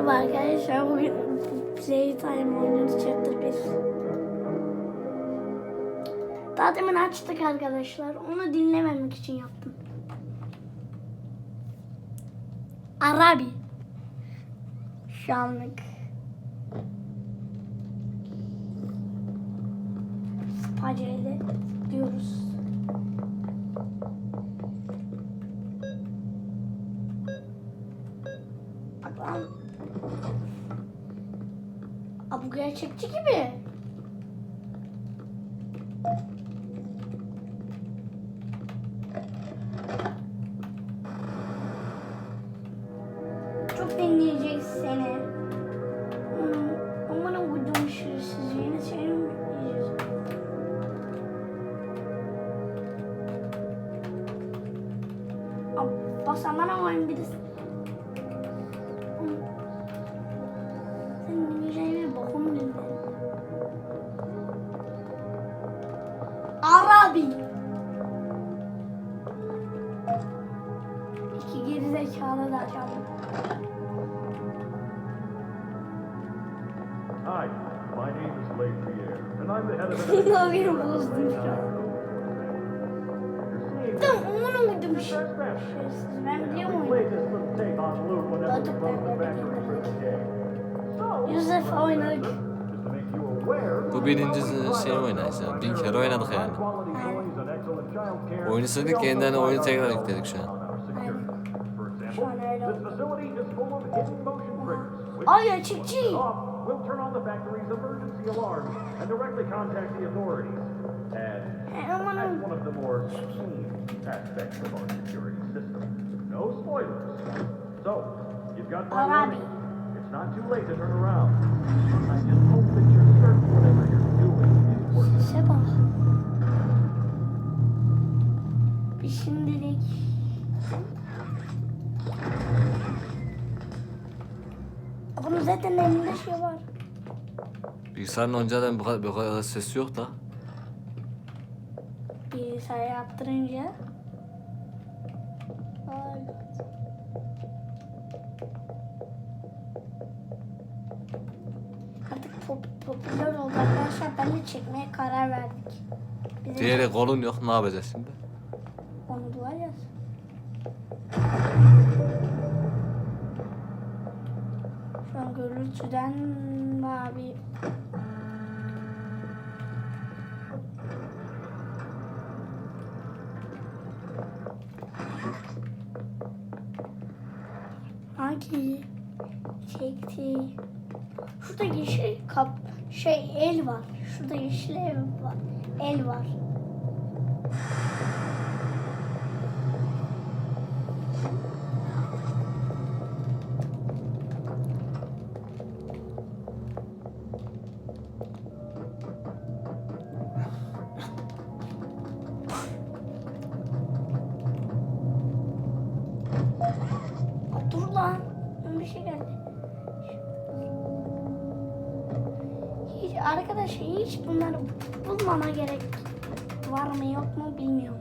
Merhaba arkadaşlar. Bugün Playtime oynuyoruz Chapter 1. Daha demin açtık arkadaşlar. Onu dinlememek için yaptım. Arabi. Şu anlık. Spacele diyoruz. Bak lan. Aa, bu gerçekçi gibi. Çok dinleyeceğiz seni. Hmm, Aman uydum yine seni Basamana oyun birisi. İki gerizekalı da açalım. Hi, my name is Leigh Pierre, and I'm the head of an yapayım bozdum şu an. Tamam onu uydum şerefsiz. Ben biliyor broke the ben Yusuf oynadık. Bu birinci şey oynayacağız. Bin kere oynadık yani. Oyunu sildik yeniden oyunu tekrar yükledik şu an. Ay off will turn on the factory's emergency alarm and directly contact the authorities. And That's one of the more keen aspects of our security system. No spoilers. So, you've got my warning. It's not too late to turn around. I just hope that you're certain whatever you're doing is working. Bir şimdilik. Bunun zaten elinde şey var. Bilgisayarın önceden bu kadar, bu kadar ses yok da. Bilgisayar yaptırınca. Ay. Artık pop, popüler oldu arkadaşlar. Ben de çekmeye karar verdik. Bize Diğeri kolun yok ne yapacağız şimdi? An gürültüden mavi. Hangi çekti? Şurada yeşil kap şey el var. Şurada yeşil ev var. El var. Arkadaşlar hiç bunları bulmama gerek var mı yok mu bilmiyorum.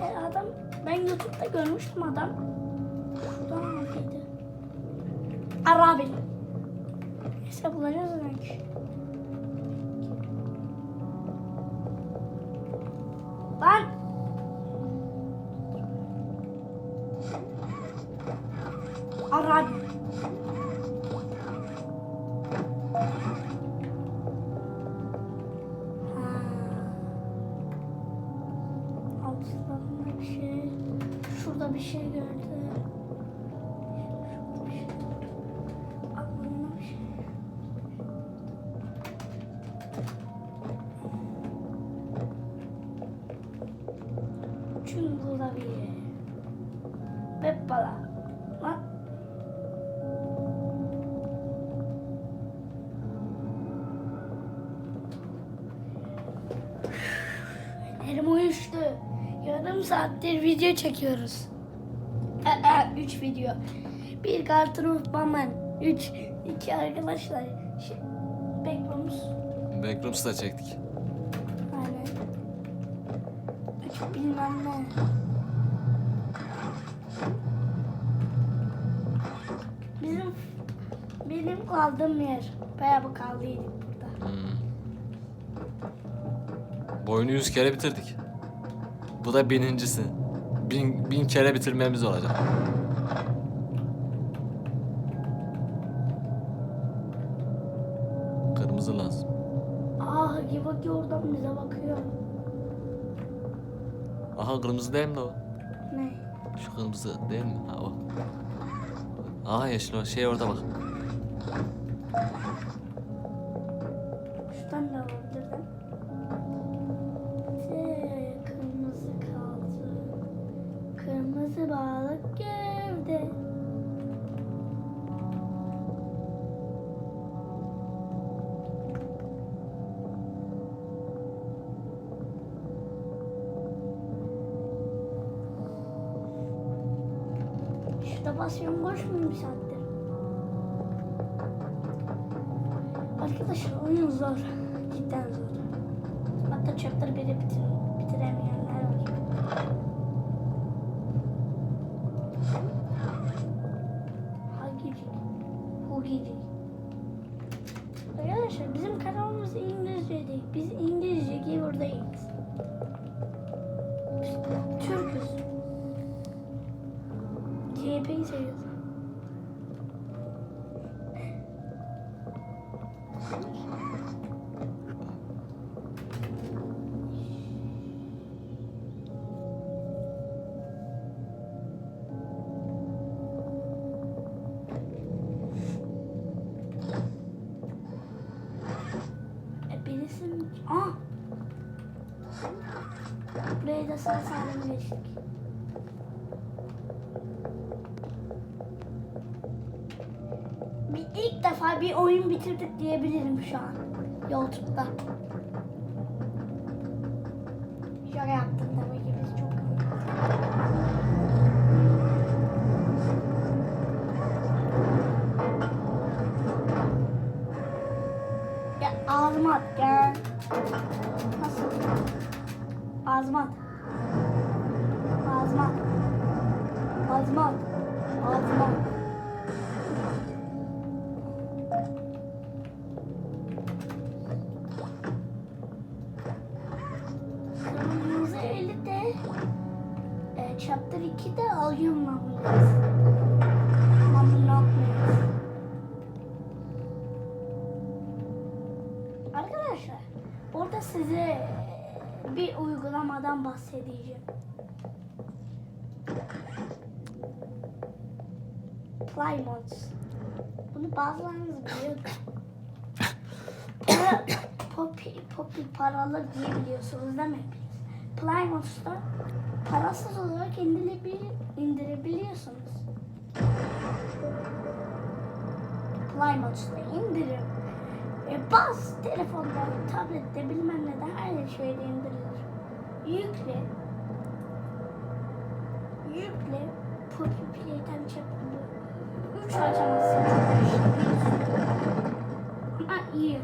E adam ben YouTube'da görmüştüm adam. Elim uyuştu. Yarım saattir video çekiyoruz. Ee, üç video. Bir Cartoon of Batman. Üç. iki arkadaşlar. Şey, Backrooms. Backrooms'da çektik. Aynen. bilmem ne. Bizim benim kaldığım yer. Bayağı bu kaldıydık burada. Hmm. Oyunu 100 kere bitirdik. Bu da binincisi. Bin, bin kere bitirmemiz olacak. Kırmızı lazım. Ah Gibaki oradan bize bakıyor. Aha kırmızı değil mi o? Ne? Şu kırmızı değil mi? Ha o. Aha yeşil o. Şey orada bak. Şuradan da olabilir Şurada basıyorum boş muyum bir saattir? Arkadaşlar oyun zor. Cidden zor. Hatta chapter 1'i bitir, bitiremeyenler Bir ilk defa bir oyun bitirdik diyebilirim şu an. Yolculukta. Şaka yaptım demek ki biz çok Ya ağzıma at gel. Nasıl? Ağzıma at. Ağzıma at. Kırmızı eli de e, chapter 2'de alıyor mamulesi. Mamulatmıyoruz. Arkadaşlar burada size bir uygulamadan bahsedeceğim. Plymouth. Bunu bazılarınız biliyordur. Para, popi, popi paralı diye biliyorsunuz değil mi? Plymouth'ta parasız olarak indirebil, indirebiliyorsunuz. Plymouth'ta indirin. E, bazı telefonda, tablette bilmem ne de her şeyde indirilir. Yükle. Yükle. Poppy Play'den çekmiyor. Üç aşaması. Ha iyi.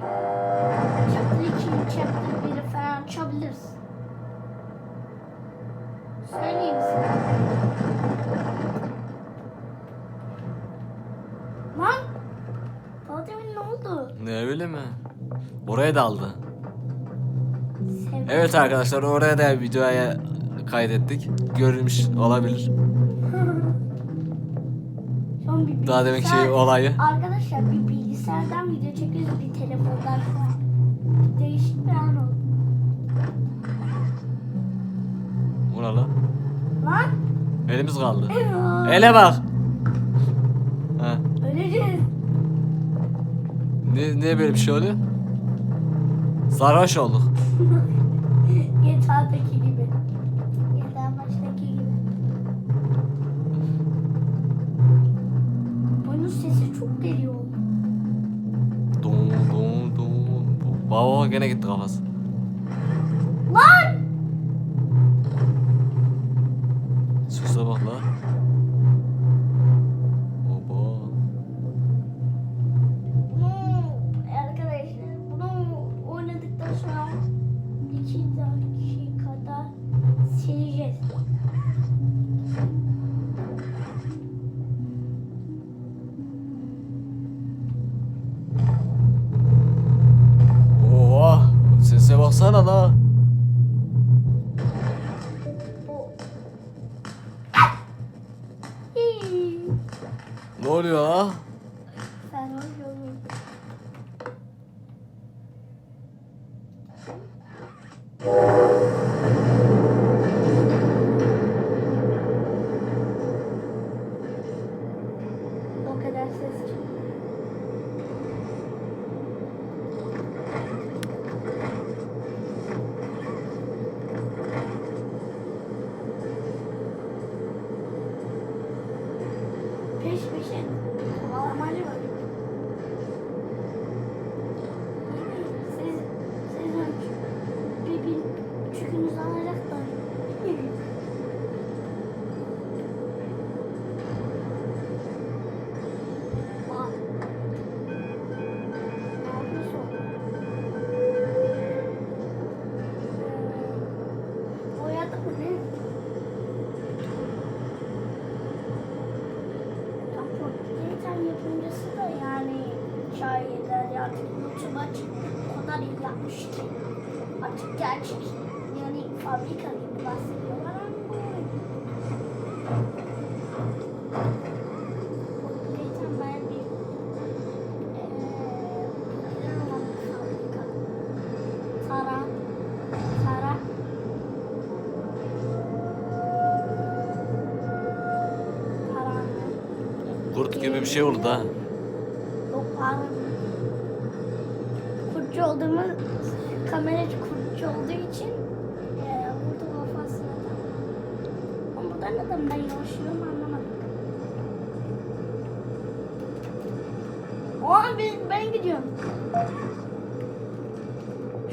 Chapter 2, Chapter 1'i falan açabilirsin. Söyleyeyim sana. Lan! Fatih'in ne oldu? Ne öyle mi? Oraya da aldı. Sevdim. Evet arkadaşlar oraya da videoya kaydettik. Görülmüş olabilir. Son bir Daha demek şey olayı. Arkadaşlar bir bilgisayardan video çekiyoruz bir telefondan şu an. Değişik bir an oldu. Ula lan. Lan! Elimiz kaldı. Eyvah! Ele bak. Ha. Öleceğiz. Ne, niye böyle bir şey oluyor? Sarhoş olduk. GTA'daki gibi. Sesi çok geliyor. Dum dum dum. Baba gene gitti kafası. Ne oluyor kadar iyi yapmış ki artık gerçek yani fabrika gibi bahsediyorlar ama Kurt gibi bir şey oldu ha. Yok. Kurtçu olduğumuz kameracı kurtçu olduğu için e, burada kafasına Ama burada neden ben yaşıyorum anlamadım. Aa ben, ben gidiyorum.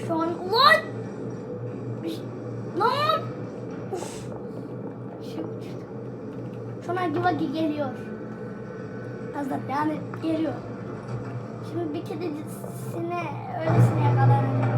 Şu an ulan! Lan! Şu an Givagi geliyor. Hazır yani geliyor. Şimdi bir kedisine öylesine yakalanıyor.